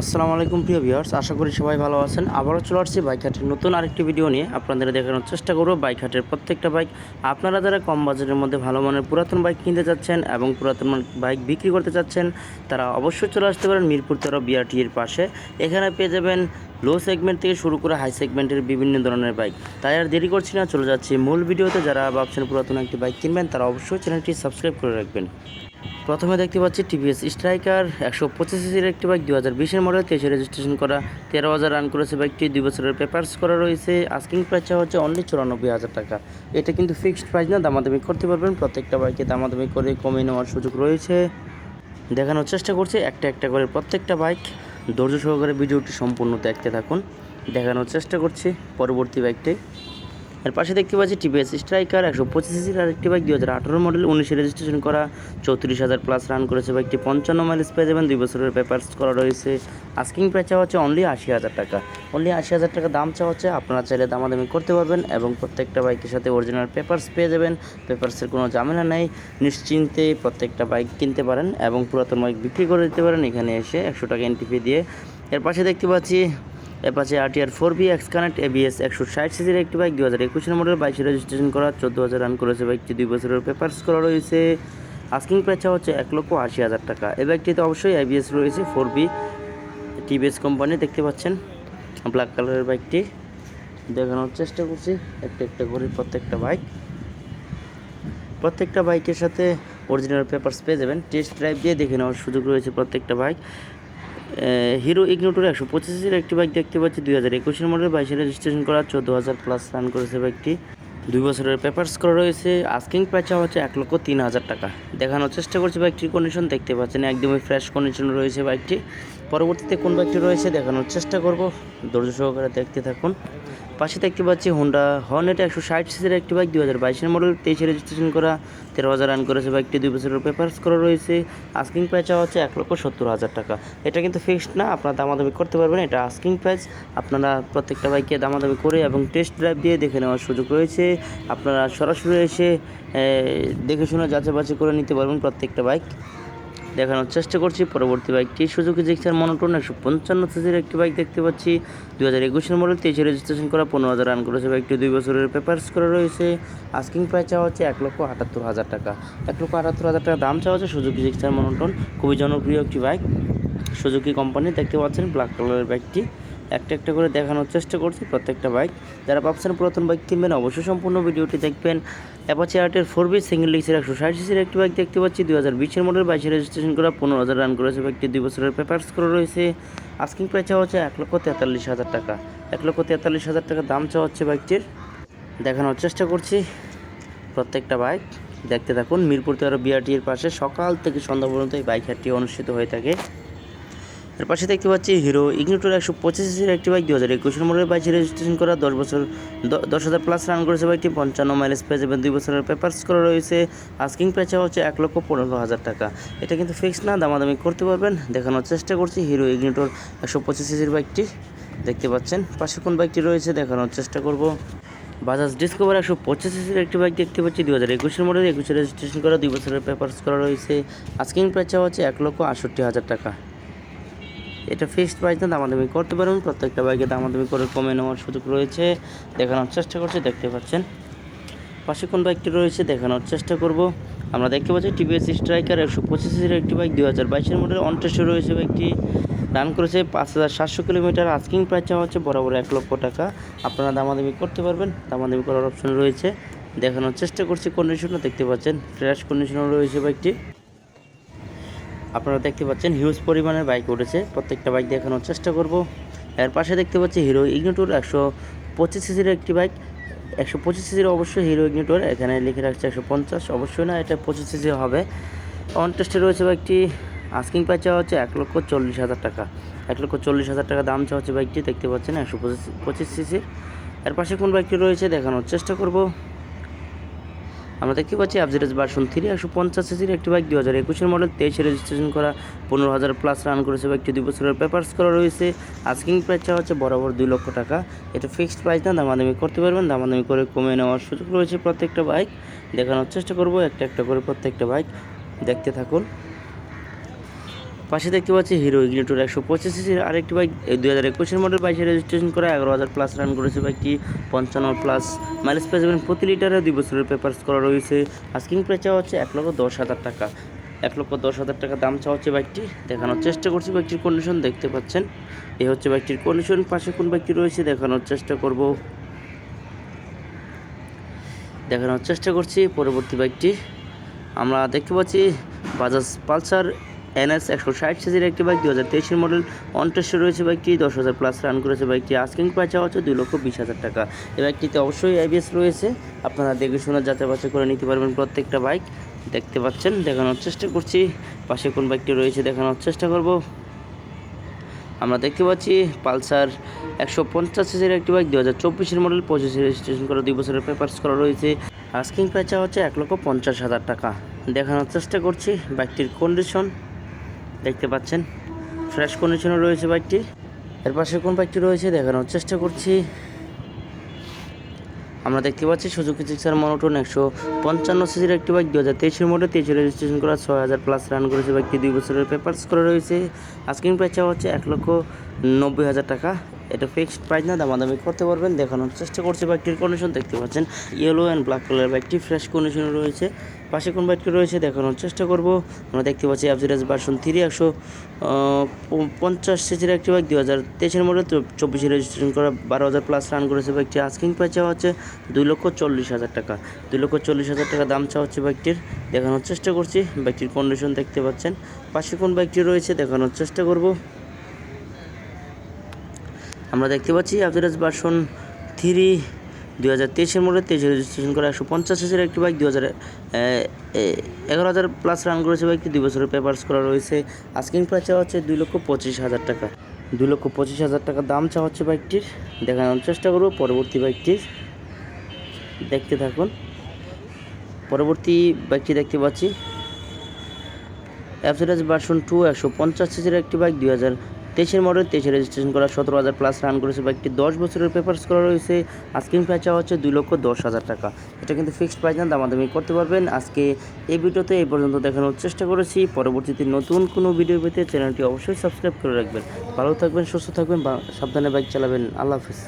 আসসালামু আলাইকুম প্রিয় ভিউয়ার্স, আশা করি সবাই ভালো আছেন। আবারও চলে আসছি বাইক হাটের নতুন আরেকটি ভিডিও নিয়ে। আপনাদের দেখানোর চেষ্টা করব বাইক হাটের প্রত্যেকটা বাইক। আপনারা যারা কম বাজেটের মধ্যে ভালো মানের পুরাতন বাইক কিনতে চাচ্ছেন এবং পুরাতন বাইক বিক্রি করতে চাচ্ছেন, তারা অবশ্যই চলে আসতে পারেন মিরপুর তেরো বিআরটি এর পাশে। এখানে পেয়ে যাবেন লো সেগমেন্ট থেকে শুরু করে হাই সেগমেন্টের বিভিন্ন ধরনের বাইক। তাই আর দেরি করছি না, চলে যাচ্ছি মূল ভিডিওতে। যারা ভাবছেন পুরাতন একটি বাইক কিনবেন, তারা অবশ্যই চ্যানেলটি সাবস্ক্রাইব করে রাখবেন। প্রথমে দেখতে পাচ্ছি টিভিএস স্ট্রাইকার, একশো পঁচিশ সিসির একটি বাইক দু হাজার বিশের মডেল, তেইশে রেজিস্ট্রেশন করা, তেরো হাজার রান করেছে বাইকটি, দুই বছরের পেপার্স করা রয়েছে আস্কিং প্রাইস হচ্ছে অনলি চুরানব্বই হাজার টাকা। এটা কিন্তু ফিক্সড প্রাইস না, দামাদামি করতে পারবেন, প্রত্যেকটা বাইকে দামাদামি করে কমিয়ে নেওয়ার সুযোগ রয়েছে। দেখানোর চেষ্টা করছি, একটা একটা করে প্রত্যেকটা বাইক। ধৈর্য সহকারে ভিডিওটি সম্পূর্ণ দেখতে থাকুন। দেখানোর চেষ্টা করছি, পরবর্তী বাইকটি। এর পাশে দেখতে পাচ্ছি টিভিএস স্ট্রাইকার একশো পঁচিশ সিসির আরেকটি বাইক দুই হাজার আঠারো মডেল উনিশে রেজিস্ট্রেশন করা, চৌত্রিশ হাজার প্লাস রান করেছে বাইকটি পঞ্চান্ন মাইলেজ পেয়ে যাবেন, দুই বছরের পেপার্স করা রয়েছে। আস্কিং প্রাইস চাওয়া হচ্ছে অনলি আশি হাজার টাকা। অনলি আশি হাজার টাকা দাম চাওয়া হচ্ছে, আপনারা চাইলে দামাদামি করতে পারবেন এবং প্রত্যেকটা বাইকের সাথে অরিজিনাল পেপার্স পেয়ে যাবেন। পেপার্সের কোনো ঝামেলা নেই, নিশ্চিন্তে প্রত্যেকটা বাইক কিনতে পারেন এবং পুরাতন বাইক বিক্রি করে দিতে পারেন। এখানে এসে একশো টাকা এনটিপি দিয়ে। এর পাশে দেখতে পাচ্ছি পাশে RTR four V X connect ABS একশো ষাট সিজির একটি বাইক দু হাজার একুশের মডেল, বাইশে রেজিস্ট্রেশন করা, চোদ্দ হাজার রান করেছে বাইকটি, দুই বছরের পেপার্স করা রয়েছে। আস্কিং প্রাইস হচ্ছে এক লক্ষ আশি হাজার টাকা। এই বাইকটিতে অবশ্যই আইবিএস রয়েছে, ফোর বি টিভিএস কোম্পানি দেখতে পাচ্ছেন ব্ল্যাক কালারের বাইকটি। দেখানোর চেষ্টা করছি, একটা একটা করে প্রত্যেকটা বাইক। প্রত্যেকটা বাইকের সাথে অরিজিনাল পেপারস পেয়ে যাবেন টেস্ট ড্রাইভ দিয়ে দেখে নেওয়ার সুযোগ রয়েছে প্রত্যেকটা বাইক। হিরো ইগনোটোর একশো পঁচিশের একটি বাইক দেখতে পাচ্ছি, দুই হাজার একুশের মডেল বাইশে রেজিস্ট্রেশন করা, চোদ্দ হাজার প্লাস রান করেছে বাইকটি দুই বছরের পেপার্স করা রয়েছে আস্কিং প্রাইস হচ্ছে এক লক্ষ তিন হাজার টাকা। দেখানোর চেষ্টা করছি বাইকটির কন্ডিশন দেখতে পাচ্ছেন, একদমই ফ্রেশ কন্ডিশন রয়েছে বাইকটি পরবর্তীতে কোন বাইকটি রয়েছে দেখানোর চেষ্টা করব। ধৈর্য সহকারে দেখতে থাকুন। পাশে দেখতে পাচ্ছি হোন্ডা হর্নেট একশো ষাট সিসির একটি বাইক দু হাজার বাইশের মডেল তেইশে রেজিস্ট্রেশন করা, তেরো হাজার রান করেছে বাইকটি দুই বছরের পেপার্স করা রয়েছে। আস্কিং প্রাইস চাওয়া হচ্ছে এক লক্ষ সত্তর হাজার টাকা। এটা কিন্তু ফিক্সড না, আপনারা দামাদামি করতে পারবেন, এটা আস্কিং প্রাইস আপনারা প্রত্যেকটা বাইকে দামাদামি করে এবং টেস্ট ড্রাইভ দিয়ে দেখে নেওয়ার সুযোগ রয়েছে। আপনারা সরাসরি এসে দেখে শুনে যাচাই বাছাই করে নিতে পারবেন প্রত্যেকটা বাইক দেখানোর চেষ্টা করছি। পরবর্তী বাইকটি সুযোগ জিক্সার মনোটন একশো পঞ্চান্ন সিসির একটি বাইক দেখতে পাচ্ছি। দু হাজার একুশের মডেল তেইশে রেজিস্ট্রেশন করা, পনেরো হাজার রান করেছে। বাইকটি দুই বছরের পেপার্স করা রয়েছে। আস্কিং প্রাইস চাওয়া হচ্ছে এক লক্ষ আটাত্তর হাজার টাকা। এক লক্ষ আটাত্তর হাজার টাকা দাম চাওয়া হচ্ছে সুযোগ জিক্সার মনোটন। খুবই জনপ্রিয় একটি বাইক। সুজুকি কোম্পানি দেখতে পাচ্ছেন ব্ল্যাক কালারের বাইকটি। একটা একটা করে দেখানোর চেষ্টা করছি প্রত্যেকটা বাইক যারা ভাবছেন পুরাতন বাইক কিনবেন, অবশ্যই সম্পূর্ণ ভিডিওটি দেখবেন। অ্যাপাচি আর্টের ফোর বি সিঙ্গেল ডিক্সের একশো ষাট সিসির একটি বাইক দেখতে পাচ্ছি। দু হাজার বিশের মডেল বাইশে রেজিস্ট্রেশন করা, পনেরো হাজার রান করেছে বাইকটি দুই বছরের পেপার্স করা রয়েছে। আস্কিং প্রাইস চাওয়া হচ্ছে এক লক্ষ তেতাল্লিশ হাজার টাকা। এক লক্ষ তেতাল্লিশ হাজার টাকা দাম চাওয়া হচ্ছে বাইকটির দেখানোর চেষ্টা করছি প্রত্যেকটা বাইক দেখতে থাকুন, মিরপুর তেরো বিআরটি এর পাশে সকাল থেকে সন্ধ্যা পর্যন্ত এই বাইক হাটটি অনুষ্ঠিত হয়ে থাকে। এর পাশে দেখতে পাচ্ছি হিরো ইগনিটোর একশো পঁচিশ সিসির একটি বাইক দু হাজার একুশের মডেল বাইক রেজিস্ট্রেশন করা দশ বছর দশ হাজার প্লাস রান করেছে বাইকটি, পঞ্চান্ন মাইলেজ পেয়ে যাবেন দুই বছরের পেপার্স করা রয়েছে। আস্কিং প্রাইস হচ্ছে এক লক্ষ পনেরো হাজার টাকা। এটা কিন্তু ফিক্স না, দামাদামি করতে পারবেন, দেখানোর চেষ্টা করছি হিরো ইগনিটোর একশো পঁচিশ সিসির বাইকটি। দেখতে পাচ্ছেন, পাশে কোন বাইকটি রয়েছে, দেখানোর চেষ্টা করব। বাজাজ ডিসকভার একশো পঁচিশ সিসির একটি বাইক দেখতে পাচ্ছি দু হাজার একুশের মডেল, একুশে রেজিস্ট্রেশন করা, দুই বছরের পেপার্স করা রয়েছে। আস্কিং প্রাইস হচ্ছে এক লক্ষ আটষট্টি হাজার টাকা। এটা ফিক্সড প্রাইস না দামাদামি করতে পারবেন। প্রত্যেকটা বাইকে দামাদামি করে কমে নেওয়ার সুযোগ রয়েছে। দেখানোর চেষ্টা করছি, দেখতে পাচ্ছেন। পাশে কোন বাইকটি রয়েছে, দেখানোর চেষ্টা করব। আমরা দেখতে পাচ্ছি টিভিএস স্ট্রাইকার একশো পঁচিশের একটি বাইক দুই হাজার বাইশের মডেল অনটেস্টে রয়েছে বাইকটি রান করেছে পাঁচ হাজার সাতশো কিলোমিটার আস্কিং প্রাইস চাওয়া হচ্ছে বরাবর এক লক্ষ টাকা। আপনারা দামাদামি করতে পারবেন, দামাদামি করার অপশন রয়েছে। দেখানোর চেষ্টা করছি কন্ডিশনও দেখতে পাচ্ছেন। ফ্রেশ কন্ডিশনও রয়েছে বাইকটি আপনারা দেখতে পাচ্ছেন হিউজ পরিমাণের বাইক উঠেছে। প্রত্যেকটা বাইক দেখানোর চেষ্টা করব। এর পাশে দেখতে পাচ্ছি হিরো ইগনিটোর একশো পঁচিশ সিসির একটি বাইক একশো পঁচিশ সিসির অবশ্যই হিরো ইগনিটোর এখানে লিখে রাখছে একশো পঞ্চাশ। অবশ্যই না, এটা পঁচিশ সিসি হবে। অন টেস্টে রয়েছে বাইকটি আস্কিং প্রাইস চাওয়া হচ্ছে এক লক্ষ চল্লিশ হাজার টাকা। এক লক্ষ চল্লিশ হাজার টাকা দাম চাওয়া হচ্ছে বাইকটি দেখতে পাচ্ছেন একশো পঁচিশ পঁচিশ সিসির। এর পাশে কোন বাইকটি রয়েছে দেখানোর চেষ্টা করব। আমরা দেখতে পাচ্ছি অ্যাভজারেজ ভার্সন থ্রি একশো পঞ্চাশ সিসির একটি বাইক দু হাজার একুশের মডেল তেইশে রেজিস্ট্রেশন করা, পনেরো হাজার প্লাস রান করেছে বাইকটি দুই বছরের পেপার্স করা রয়েছে। আস্কিং প্রাইস চাওয়া হচ্ছে বরাবর দুই লক্ষ টাকা। এটা ফিক্সড প্রাইস না, দামাদামি করতে পারবেন, দামাদামি করে কমে নেওয়ার সুযোগ রয়েছে প্রত্যেকটা বাইক দেখানোর চেষ্টা করব, একটা একটা করে প্রত্যেকটা বাইক দেখতে থাকুন। পাশে দেখতে পাচ্ছি হিরো ইগনিটর একশো পঁচিশ সিসির আরেকটি বাইক দুই হাজার একুশের মডেল বাইশে রেজিস্ট্রেশন করা এগারো হাজার প্লাস রান করেছে বাইকটি পঞ্চান্ন প্লাস মাইলেজ পেয়ে যাবেন প্রতি লিটারে দুই বছরের পেপার্স করা রয়েছে। আস্কিং প্রাইস চাওয়া হচ্ছে এক লক্ষ দশ হাজার টাকা। এক লক্ষ দশ হাজার টাকা দাম চাওয়া হচ্ছে বাইকটি দেখানোর চেষ্টা করছি বাইকটির কন্ডিশন দেখতে পাচ্ছেন? এই হচ্ছে বাইকটির কন্ডিশন পাশে কোন বাইকটি রয়েছে দেখানোর চেষ্টা করব। দেখানোর চেষ্টা করছি পরবর্তী বাইকটি আমরা দেখতে পাচ্ছি বাজাজ পালসার এনএস একশো ষাট সিজির একটি বাইক দু হাজার তেইশের মডেল অনটেস্টে রয়েছে বাইকটি দশ হাজার প্লাস রান করেছে বাইকটি আস্কিং প্রাইস চাওয়া হচ্ছে দুই লক্ষ বিশ হাজার টাকা। এই বাইকটিতে অবশ্যই আইবিএস রয়েছে। আপনারা দেখে শুনে যাচাই বাছাই করে নিতে পারবেন প্রত্যেকটা বাইক দেখতে পাচ্ছেন, দেখানোর চেষ্টা করছি। পাশে কোন বাইকটি রয়েছে দেখানোর চেষ্টা করব। আমরা দেখতে পাচ্ছি পালসার একশো পঞ্চাশ সিসির একটি বাইক দু হাজার চব্বিশের মডেল পঁচিশে রেজিস্ট্রেশন করা দুই বছরের পেপার্স করা রয়েছে। আস্কিং প্রাইস হচ্ছে এক লক্ষ পঞ্চাশ হাজার টাকা। দেখানোর চেষ্টা করছি বাইকটির কন্ডিশন দেখতে পাচ্ছেন। ফ্রেশ কন্ডিশনে রয়েছে বাইকটি। এর পাশে কোন বাইকটি রয়েছে দেখানোর চেষ্টা করছি। আমরা দেখতে পাচ্ছি সুজুকি চিকিৎসার মনোটন একশো পঞ্চান্ন সিসির একটি বাইক। দু হাজার তেইশের মডেল তেইশে রেজিস্ট্রেশন করা, ছয় হাজার প্লাস রান করেছে। বাইকটি দুই বছরের পেপার্স করা রয়েছে। আস্কিং প্রাইস চাওয়া হচ্ছে এক লক্ষ নব্বই হাজার টাকা। এটা ফিক্সড প্রাইস না, দামাদামি করতে পারবেন, দেখানোর চেষ্টা করছে বাইকটির কন্ডিশন দেখতে পাচ্ছেন ইয়েলো অ্যান্ড ব্ল্যাক কালার বাইকটি ফ্রেশ কন্ডিশনে রয়েছে। পাশে কোন বাইকটি রয়েছে, দেখানোর চেষ্টা করব। আমরা দেখতে পাচ্ছি অ্যাভারেজ ভার্সন থ্রি একশো পঞ্চাশ সিজির একটি বাইক দু হাজার তেইশের মডেল চব্বিশে রেজিস্ট্রেশন করা, বারো হাজার প্লাস রান করেছে বাইকটি। আস্কিং প্রাইস চাওয়া হচ্ছে দুই লক্ষ চল্লিশ হাজার টাকা। দুই লক্ষ চল্লিশ হাজার টাকা দাম চাওয়া হচ্ছে বাইকটির। দেখানোর চেষ্টা করছি, বাইকটির কন্ডিশন দেখতে পাচ্ছেন। পাশে কোন বাইকটি রয়েছে, দেখানোর চেষ্টা করব। আমরা দেখতে পাচ্ছি অ্যাভারেজ ভার্সন থ্রি দু হাজার তেইশের মডেল তেইশে রেজিস্ট্রেশন করা একশো পঞ্চাশ হাজার একটি বাইক দু হাজার এগারো হাজার প্লাস রান করেছে বাইকটি দুই বছরের পেপার্স করা রয়েছে। আস্কিং প্রাইস চাওয়া হচ্ছে দুই লক্ষ পঁচিশ হাজার টাকা। দুই লক্ষ পঁচিশ হাজার টাকা দাম চাওয়া হচ্ছে বাইকটির দেখানোর চেষ্টা করব পরবর্তী বাইকটির দেখতে থাকুন। পরবর্তী বাইকটি দেখতে পাচ্ছি। অ্যাভারেজ ভার্সন টু একশো পঞ্চাশ সিসির একটি বাইক দুই হাজার তেইশের মডেল, তেইশে রেজিস্ট্রেশন করা, সতেরো হাজার প্লাস রান করেছে বাইকটি দশ বছরের পেপার্স করা রয়েছে। আস্কিং প্রাইস চাওয়া হচ্ছে দুই লক্ষ দশ হাজার টাকা। এটা কিন্তু ফিক্সড প্রাইস না, দামাদামি করতে পারবেন। আজকে এই ভিডিওতে এই পর্যন্ত দেখানোর চেষ্টা করেছি। পরবর্তীতে নতুন কোনো ভিডিও পেতে চ্যানেলটি অবশ্যই সাবস্ক্রাইব করে রাখবেন। ভালো থাকবেন, সুস্থ থাকবেন সাবধানে বাইক চালাবেন। আল্লাহ হাফিজ।